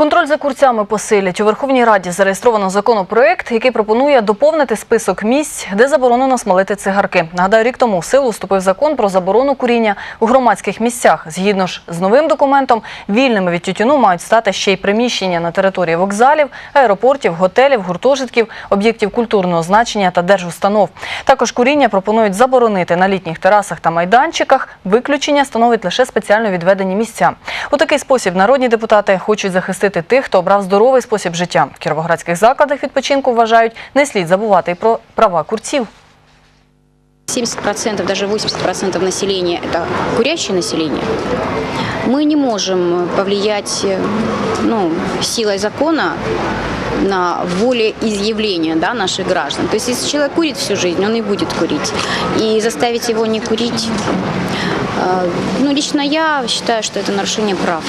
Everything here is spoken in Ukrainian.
Контроль за курцями посилять. У Верховній Раді зареєстровано законопроект, який пропонує доповнити список місць, де заборонено смалити цигарки. Нагадаю, рік тому в силу вступив закон про заборону куріння у громадських місцях. Згідно ж з новим документом, вільними від тютюну мають стати ще й приміщення на території вокзалів, аеропортів, готелів, гуртожитків, об'єктів культурного значення та держустанов. Також куріння пропонують заборонити на літніх терасах та майданчиках. Виключення становить лише спеціально відведені місця. У такий спосіб народні депутати хочуть захистити тих, хто обрав здоровий спосіб життя. В кіровоградських закладах відпочинку вважають, не слід забувати і про права курців. 70%, даже 80% населения – это курящее население. Мы не можем повлиять э, ну, силой закона на волеизъявление да, наших граждан. То есть если человек курит всю жизнь, он и будет курить. И заставить его не курить, э, ну, лично я считаю, что это нарушение прав.